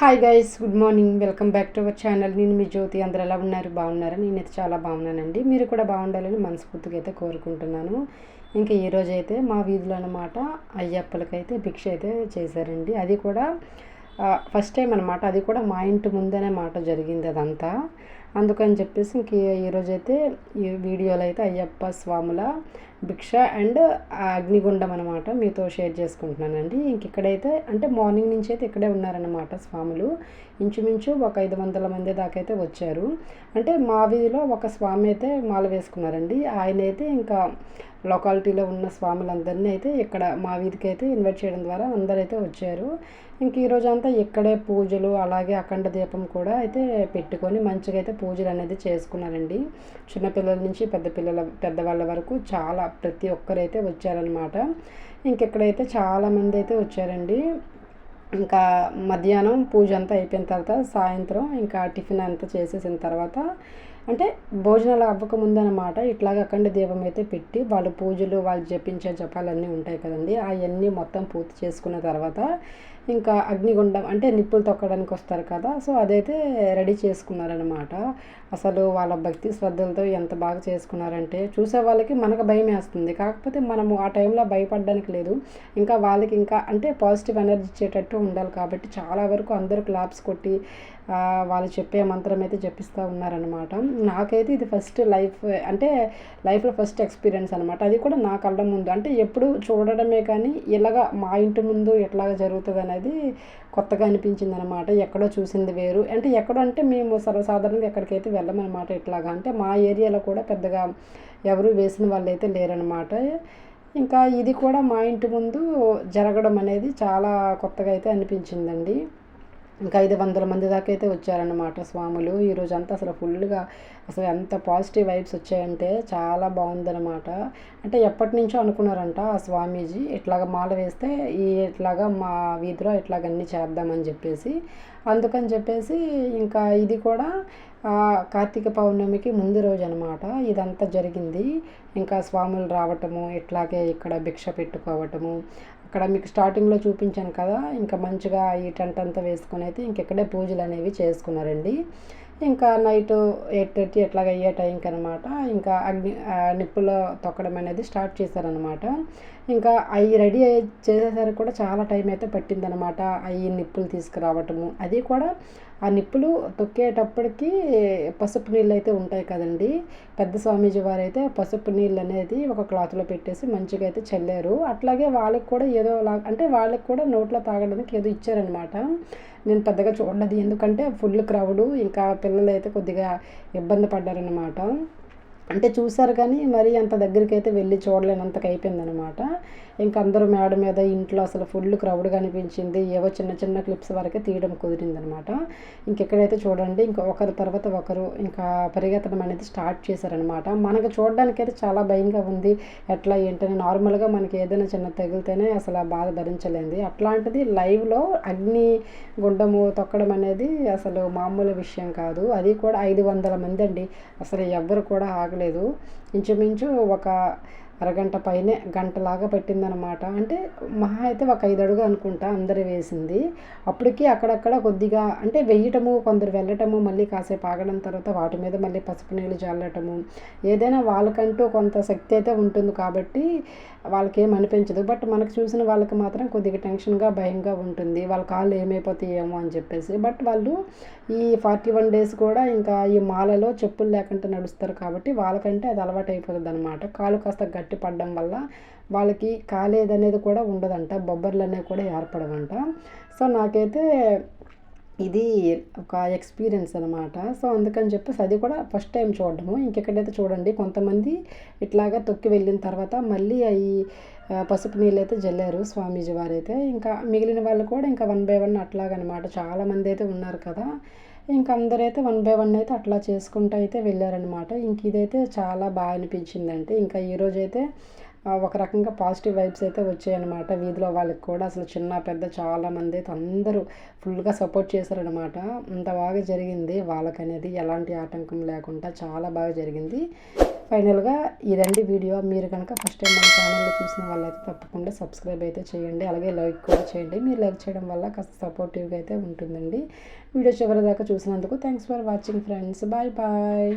Hi guys good morning welcome back to our channel నేను మీ జ్యోతి. అందరు ఎలా ఉన్నారు? బాగున్నారా? నేనైతే చాలా బాగున్నానండి. మీరు కూడా బాగుండాలని మనస్ఫూర్తిగా అయితే కోరుకుంటున్నాను. ఇంకా ఈరోజు అయితే మా వీధిలో అనమాట అయ్యప్పలకైతే భిక్ష అయితే చేశారండి. అది కూడా ఫస్ట్ టైం అనమాట అది కూడా మా ఇంటి ముందనే మాట జరిగింది అదంతా. అందుకని చెప్పేసి ఇంక ఈరోజు అయితే ఈ వీడియోలో అయితే అయ్యప్ప స్వాముల భిక్ష అండ్ అగ్నిగుండం అనమాట మీతో షేర్ చేసుకుంటున్నానండి. ఇంక ఇక్కడైతే అంటే మార్నింగ్ నుంచి అయితే ఇక్కడే ఉన్నారనమాట స్వాములు. ఇంచుమించు ఒక ఐదు వందల మంది దాకా అయితే వచ్చారు. అంటే మా వీధిలో ఒక స్వామి అయితే మాల వేసుకున్నారండి. ఆయన అయితే ఇంకా లొకాలిటీలో ఉన్న స్వాములందరినీ అయితే ఇక్కడ మా వీధికి అయితే ఇన్వైట్ చేయడం ద్వారా అందరైతే వచ్చారు. ఇంక ఈరోజు అంతా ఇక్కడే పూజలు అలాగే అఖండ దీపం కూడా అయితే పెట్టుకొని మంచిగా అయితే పూజలు అనేది చేసుకున్నారండి. చిన్నపిల్లల నుంచి పెద్ద పిల్లల పెద్దవాళ్ళ వరకు చాలా ప్రతి ఒక్కరైతే వచ్చారనమాట ఇంకెక్కడైతే చాలామంది అయితే వచ్చారండి. ఇంకా మధ్యాహ్నం పూజ అంతా అయిపోయిన తర్వాత సాయంత్రం ఇంకా టిఫిన్ అంతా చేసేసిన తర్వాత అంటే భోజనాలు అవ్వకముందనమాట ఇట్లాగ అఖండ దీపం అయితే పెట్టి వాళ్ళు పూజలు వాళ్ళు జపించే జపాలన్నీ ఉంటాయి కదండి. అవన్నీ మొత్తం పూర్తి చేసుకున్న తర్వాత ఇంకా అగ్నిగుండం అంటే నిప్పులు తొక్కడానికి వస్తారు కదా సో అదైతే రెడీ చేసుకున్నారనమాట అసలు వాళ్ళ భక్తి శ్రద్ధలతో ఎంత బాగా చేసుకున్నారంటే చూసే వాళ్ళకి మనకు భయం వేస్తుంది కాకపోతే మనము ఆ టైంలో భయపడడానికి లేదు. ఇంకా వాళ్ళకి ఇంకా అంటే పాజిటివ్ ఎనర్జీ ఇచ్చేటట్టు ఉండాలి కాబట్టి చాలా వరకు అందరూ క్లాప్స్ కొట్టి వాళ్ళు చెప్పే మంత్రం అయితే చెప్పిస్తూ ఉన్నారనమాట నాకైతే ఇది ఫస్ట్ లైఫ్ అంటే లైఫ్లో ఫస్ట్ ఎక్స్పీరియన్స్ అనమాట అది కూడా నా కళ్ళ ముందు. అంటే ఎప్పుడు చూడడమే కానీ ఇలాగా మా ఇంటి ముందు ఎట్లాగా జరుగుతుంది అనేది కొత్తగా అనిపించింది అనమాట ఎక్కడో చూసింది వేరు. అంటే ఎక్కడో అంటే మేము సర్వసాధారణంగా ఎక్కడికైతే వెళ్ళమన్నమాట ఇట్లాగా. అంటే మా ఏరియాలో కూడా పెద్దగా ఎవరు వేసిన వాళ్ళు అయితే లేరనమాట ఇంకా ఇది కూడా మా ఇంటి ముందు జరగడం అనేది చాలా కొత్తగా అయితే అనిపించిందండి. ఇంకా ఐదు వందల మంది దాకా అయితే వచ్చారన్నమాట స్వాములు. ఈరోజు అంతా అసలు ఫుల్గా అసలు ఎంత పాజిటివ్ వైబ్స్ వచ్చాయంటే చాలా బాగుందన్నమాట. అంటే ఎప్పటి నుంచో అనుకున్నారంట ఆ స్వామీజీ ఇట్లాగ మాల వేస్తే ఈ ఇట్లాగా మా వీధిలో ఇట్లాగ అన్నీ చేద్దామని చెప్పేసి. అందుకని చెప్పేసి ఇంకా ఇది కూడా కార్తీక పౌర్ణమికి ముందు రోజు అనమాట ఇదంతా జరిగింది. ఇంకా స్వాములు రావటము ఇట్లాగే ఇక్కడ భిక్ష పెట్టుకోవటము. అక్కడ మీకు స్టార్టింగ్లో చూపించాను కదా ఇంకా మంచిగా ఈ టెంట్ అంతా వేసుకుని అయితే ఇంకెక్కడే పూజలు అనేవి చేసుకున్నారండి. ఇంకా నైట్ ఎయిట్ థర్టీ ఎట్లాగ అయ్యే టైంకి అనమాట ఇంకా అగ్ని నిప్పులో తొక్కడం అనేది స్టార్ట్ చేశారనమాట ఇంకా అవి రెడీ చేసేసరికి కూడా చాలా టైం అయితే పట్టిందనమాట అవి నిప్పులు తీసుకురావటము. అది కూడా ఆ నిప్పులు తొక్కేటప్పటికి పసుపు నీళ్ళు అయితే ఉంటాయి కదండి. పెద్ద స్వామీజీ వారు అయితే పసుపు నీళ్ళు అనేది ఒక క్లాత్లో పెట్టేసి మంచిగా అయితే చల్లారు. అట్లాగే వాళ్ళకి కూడా ఏదో అంటే వాళ్ళకి కూడా నోట్లో తాగడానికి ఏదో ఇచ్చారనమాట నేను పెద్దగా చూడలేదు. ఎందుకంటే ఫుల్ క్రౌడు ఇంకా పిల్లలు అయితే కొద్దిగా ఇబ్బంది పడ్డారనమాట అంటే చూశారు కానీ మరీ అంత దగ్గరికి అయితే వెళ్ళి చూడలేనంతకు అయిపోయిందనమాట ఇంకా అందరూ మేడ మీద ఇంట్లో అసలు ఫుల్ క్రౌడ్ కనిపించింది ఏవో చిన్న చిన్న క్లిప్స్ వరకే తీయడం కుదిరిందనమాట. ఇంకెక్కడైతే చూడండి ఇంకా ఒకరి తర్వాత ఒకరు ఇంకా పరిగెత్తడం అనేది స్టార్ట్ చేశారనమాట. మనకు చూడడానికి అయితే చాలా భయంగా ఉంది. ఎట్లా ఏంటని నార్మల్గా మనకి ఏదైనా చిన్న తగిలితేనే అసలు ఆ బాధ భరించలేంది. అట్లాంటిది లైవ్లో అగ్ని గుండము తొక్కడం అనేది అసలు మామూలు విషయం కాదు. అది కూడా ఐదు వందల మంది అండి. అసలు ఎవ్వరు కూడా ఆగలేదు. ఇంచుమించు ఒక అరగంట పైనే గంటలాగా పట్టిందనమాట అంటే మహా అయితే ఒక ఐదు అడుగు అనుకుంటా అందరు వేసింది. అప్పటికి అక్కడక్కడ కొద్దిగా అంటే వెయ్యటము కొందరు వెళ్ళటము మళ్ళీ కాసేపు ఆగడం తర్వాత వాటి మీద మళ్ళీ పసుపు నీళ్ళు చల్లటము. ఏదైనా వాళ్ళకంటూ కొంత శక్తి అయితే ఉంటుంది కాబట్టి వాళ్ళకి ఏం అనిపించదు. బట్ మనకు చూసిన వాళ్ళకి మాత్రం కొద్దిగా టెన్షన్గా భయంగా ఉంటుంది. వాళ్ళ కాళ్ళు ఏమైపోతాయేమో అని చెప్పేసి. బట్ వాళ్ళు ఈ ఫార్టీ వన్ డేస్ కూడా ఇంకా ఈ మాలలో చెప్పులు లేకుండా నడుస్తారు కాబట్టి వాళ్ళకంటే అది అలవాటు అయిపోతుంది అనమాట కాలు కాస్త గట్టి పడడం వల్ల వాళ్ళకి కాలేదనేది కూడా ఉండదంట బొబ్బర్లు అనేవి కూడా ఏర్పడవంట. సో నాకైతే ఇది ఒక ఎక్స్పీరియన్స్ అనమాట సో అందుకని చెప్పేసి అది కూడా ఫస్ట్ టైం చూడడము. ఇంకెక్కడైతే చూడండి కొంతమంది ఇట్లాగా తొక్కి వెళ్ళిన తర్వాత మళ్ళీ అవి పసుపు నీళ్ళు అయితే జల్లారు స్వామీజీ వారైతే. ఇంకా మిగిలిన వాళ్ళు కూడా ఇంకా వన్ బై వన్ అట్లాగనమాట. చాలామంది అయితే ఉన్నారు కదా. ఇంక అందరైతే వన్ బై వన్ అయితే అట్లా చేసుకుంటూ అయితే వెళ్ళారనమాట ఇంక ఇదైతే చాలా బాగా అనిపించిందంటే ఇంకా ఈరోజు అయితే ఒక రకంగా పాజిటివ్ వైబ్స్ అయితే వచ్చాయన్నమాట. వీధిలో వాళ్ళకి కూడా అసలు చిన్న పెద్ద చాలామంది అయితే అందరూ ఫుల్గా సపోర్ట్ చేశారనమాట అంత బాగా జరిగింది వాళ్ళకనేది ఎలాంటి ఆటంకం లేకుండా చాలా బాగా జరిగింది. ఫైనల్గా ఇదండి వీడియో మీరు కనుక ఫస్ట్ టైం మన ఛానల్లో చూసిన వాళ్ళైతే తప్పకుండా సబ్స్క్రైబ్ అయితే చేయండి. అలాగే లైక్ కూడా చేయండి. మీరు లైక్ చేయడం వల్ల కాస్త సపోర్టివ్గా అయితే ఉంటుందండి. వీడియో చివరి దాకా చూసినందుకు thanks for watching friends. Bye bye.